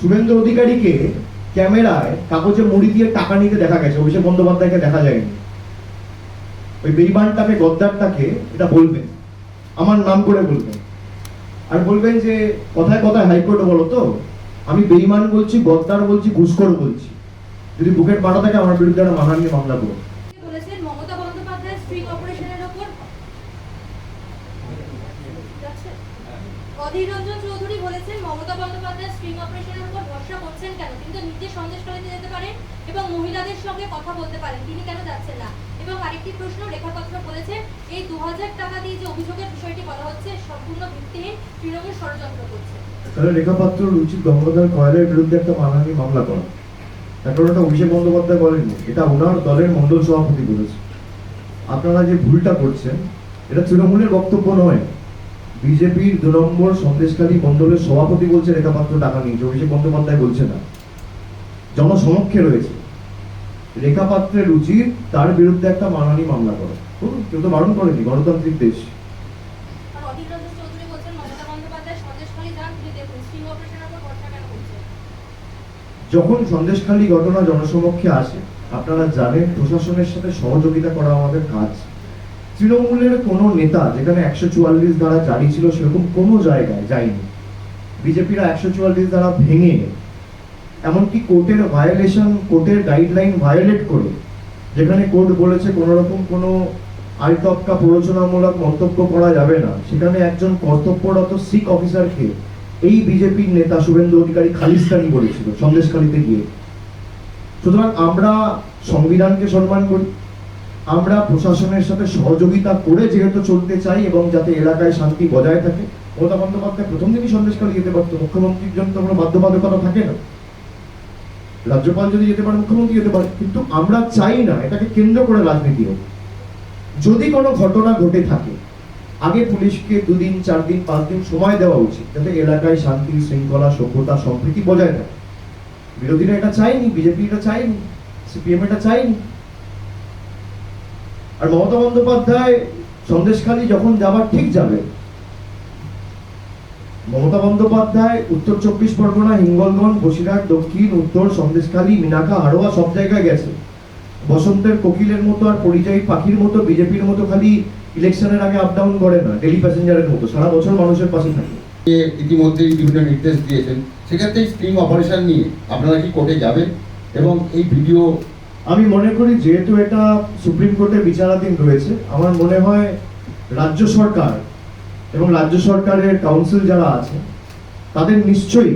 শুভেন্দু অধিকারীকে ক্যামেরায় কাগজে মুড়ি দিয়ে টাকা নিতে দেখা গেছে, অভিষেক বন্দ্যোপাধ্যায়কে দেখা যায়নি। ওই বেইমানটাকে গদ্দারটাকে এটা বলবেন। আমার নাম করে বলবেন। আর বলবেন যে, কথায় কথায় হাইকোর্টে বলো তো, আমি বেইমান বলছি, গদ্দার বলছি, ঘুষখোর বলছি। যদি বুকের পাটা থাকে, আমার বিরুদ্ধে একটা মানহানি মামলা করো। বলেছেন? মমতা বন্দ্যোপাধ্যায়, স্ত্রী অপারেশনের ওপর? যাচ্ছে। অধীর রঞ্জন চৌধুরী বলেছেন, মমতা বন্দ্যোপাধ্যায় স্ট্রিং অপারেশনের করছেন কেন? তিনি তো নিজে সন্দেশকালীতে যেতে পারেন এবং মহিলাদের সঙ্গে কথা বলতে পারেন, তিনি কেন যাচ্ছেন না? এবং আরেকটি প্রশ্ন রেখাপত্র বলেছেন এই দু হাজার টাকা দিয়ে যে অভিযোগের বিষয়টি বলা হচ্ছে, সম্পূর্ণ ভিত্তিহীন তৃণমূল ষড়যন্ত্র করছে। তাহলে রেখাপাত্র উচিত গঙ্গাধর কয়ালের বিরুদ্ধে একটা মানহানি মামলা করা। এখন ওটা অভিষেক বন্দ্যোপাধ্যায় বলেননি। এটা ওনার দলের মন্ডল সভাপতি বলেছে। আপনারা যে ভুলটা করছেন, এটা তৃণমূলের বক্তব্য নয়। বিজেপির দু নম্বর সন্দেশকালী মন্ডলের সভাপতি বলছে রেখাপাত্র টাকা নিয়েছে। অভিষেক বন্দ্যোপাধ্যায় বলছে না। জনসমক্ষে রয়েছে। রেখাপাত্রের উচিত তার বিরুদ্ধে একটা মানহানি মামলা করা। কেউ তো বারণ করেনি গণতান্ত্রিক দেশ। যখন সন্দেশখালী ঘটনা জনসমক্ষে আসে আপনারা জানেন প্রশাসনের সাথে সহযোগিতা করা আমাদের কাজ। তৃণমূলের কোনো নেতা যেখানে একশো চুয়াল্লিশ দ্বারা জারি ছিল সেরকম কোনো জায়গায় যায়নি। বিজেপিরা একশো চুয়াল্লিশ দ্বারা ভেঙে এমনকি কোর্টের ভায়োলেশন কোর্টের গাইডলাইন ভায়োলেট করে, যেখানে কোর্ট বলেছে কোনো রকম কোনো আলটপকা প্ররোচনামূলক মন্তব্য করা যাবে না, সেখানে একজন কর্তব্যরত শিখ অফিসারকে এই বিজেপির নেতা শুভেন্দু অধিকারী খালিস্তানি বলেছিল, সন্দেশখালীতে গিয়ে। সুতরাং আমরা সংবিধানকে সম্মান করি আমরা প্রশাসনের সাথে সহযোগিতা করে যেহেতু চলতে চাই এবং যাতে এলাকায় শান্তি বজায় থাকে, মমতা বন্দ্যোপাধ্যায় প্রথম দিনই সন্দেশখালী যেতে পারতো। মুখ্যমন্ত্রীর জন্য তো কোনো বাধ্যবাধকতা থাকে না। রাজ্যপাল যদি যেতে পারে, মুখ্যমন্ত্রী যেতে পারে। কিন্তু আমরা চাই না, এটাকে কেন্দ্র করে রাজনীতি হোক। যদি কোনো ঘটনা ঘটে থাকে, আগে পুলিশকে দুদিন চার দিন পাঁচ দিন সময় দেওয়া উচিত, যাতে এলাকায় শান্তি, শৃঙ্খলা, সভ্যতা সম্প্রীতি বজায় থাকে। বিরোধীরা এটা চায়নি, বিজেপি এটা চায়নি, সিপিএম এটা চায়নি। আর মমতা বন্দ্যোপাধ্যায় সন্দেশখালী যখন যাবার ঠিক যাবে, মমতা বন্দ্যোপাধ্যায় উত্তর চব্বিশ পরগনা, হিঙ্গলগঞ্জ, বসিরহাট, দক্ষিণ, উত্তর, সন্দেশখালী, মিনাকা, হাড়োয়া সব জায়গায় গেছে। বসন্তের কোকিলের মতো আর পরিযায়ী পাখির মতো, বিজেপির মতো খালি ইলেকশনের আগে আপ ডাউন করে না ডেলি প্যাসেঞ্জারের মতো, সারা বছর মানুষের পাশে থাকে। ইতিমধ্যেই বিভিন্ন নির্দেশ দিয়েছেন। সেক্ষেত্রে স্প্রিং অপারেশন নিয়ে আপনারা কি কোর্টে যাবেন? এবং এই ভিডিও আমি মনে করি যেহেতু এটা সুপ্রিম কোর্টে বিচারাধীন রয়েছে, আমার মনে হয় রাজ্য সরকার এবং রাজ্য সরকারের কাউন্সিল যারা আছে, তাদের নিশ্চয়ই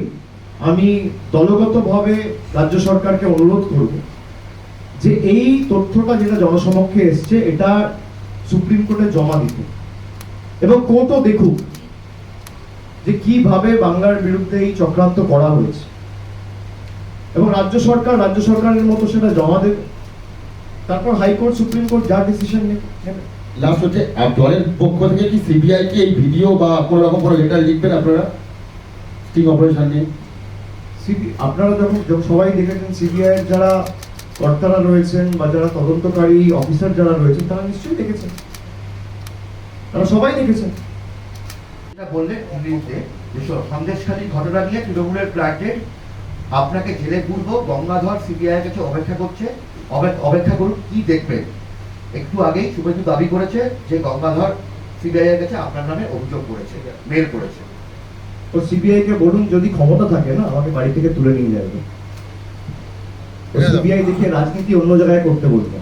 আমি দলগতভাবে রাজ্য সরকারকে অনুরোধ করব যে এই তথ্যটা যেটা জনসমক্ষে এসছে, এটা সুপ্রিম কোর্টে জমা দিতে। এবং কোর্টও দেখুক যে কীভাবে বাংলার বিরুদ্ধে এই চক্রান্ত করা হয়েছে। এবং রাজ্য সরকার রাজ্য সরকারের মতো সেটা জমা দেবে। তারপর হাইকোর্ট সুপ্রিম কোর্ট যা ডিসিশন নেবে। লাস্ট হচ্ছে দলের পক্ষ থেকে কি সিবিআই কে এই ভিডিও বা কোনো রকম কোনো লেটার লিখবেন আপনারা? স্টিং অপারেশন নিয়ে। সিবি আপনারা যখন যখন সবাই দেখেছেন সিবিআই এর যারা কর্তারা রয়েছেন বা যারা তদন্তকারী অফিসার যারা রয়েছেন তারা নিশ্চয়ই দেখেছেন। তারা সবাই দেখেছেন। যেটা বললেন ইংরেজিতে সন্দেশখালী ঘটনা নিয়ে তৃণমূলের প্রার্থীর আপনাকে জেলে পূর্ব গঙ্গাধর সিবিআই কাছে অপেক্ষা করছে। অপেক্ষা করুন কি দেখবে? একটু আগেই শুভেন্দু দাবি করেছে যে গঙ্গাধর সিবিআই এর কাছে আপনার নামে অভিযোগ করেছে মেল করেছে। তো সিবিআই কে বলুন যদি ক্ষমতা থাকে না আমাকে বাড়ি থেকে তুলে নিয়ে যাবে। সিবিআই দেখে রাজনীতি অন্য জায়গায় করতে বলবে।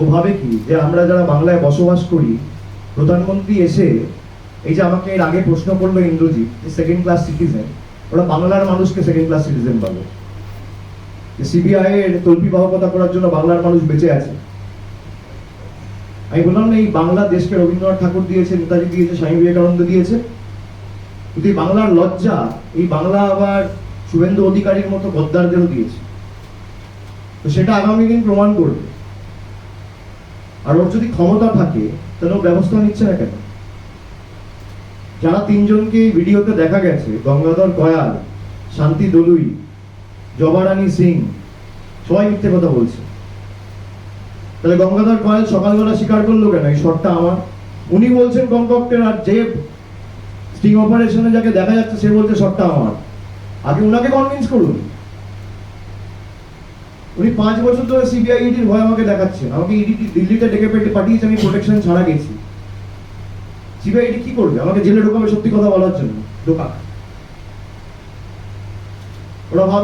ও ভাবে কি? যে আমরা যারা বাংলায় বসবাস করি প্রধানমন্ত্রী এসে এই যে আমাকে এর আগে প্রশ্ন করল ইন্দ্রজিৎ সেকেন্ড ক্লাস সিটিজেন ওরা বাংলার মানুষকে সেকেন্ড ক্লাস সিটিজেন বলে সিবিআই এর তল্পি বাহকতা করার জন্য বাংলার মানুষ বেঁচে আছে। আমি বললাম, না, এই বাংলা দেশকে রবীন্দ্রনাথ ঠাকুর দিয়েছে, নেতাজি দিয়েছে, স্বামী বিবেকানন্দ দিয়েছে। কিন্তু এই বাংলার লজ্জা, এই বাংলা আবার শুভেন্দু অধিকারীর মতো গদ্দারদেরও দিয়েছে। তো সেটা আগামী দিন প্রমাণ করবে। আর ওর যদি ক্ষমতা থাকে, তাহলে ও ব্যবস্থা নিচ্ছে না কেন? যারা তিনজনকে এই ভিডিওতে দেখা গেছে, গঙ্গাধর কয়াল, শান্তি দলুই, জবারানী সিং, সবাই মিথ্যে কথা বলছে। তাহলে গঙ্গাধর কয়াল সকালবেলা স্বীকার করল কেন? এই শটটা আমার। উনি বলছেন কমপক্ষে আর যে স্টিং অপারেশনে যাকে দেখা যাচ্ছে, সে বলছে শটটা আমার। আগে ওনাকে কনভিন্স করুন। উনি পাঁচ বছর ধরে সিবিআই ইডির ভয় আমাকে দেখাচ্ছেন। আমাকে ইডি দিল্লিতে ডেকে পেটে পাঠিয়েছে, আমি প্রোটেকশন ছাড়া গেছি। সিবিআই ইডি কি করবে? আমাকে জেলে ঢোকাবে সত্যি কথা বলার জন্য। ঢোকা। ওরা ভাবে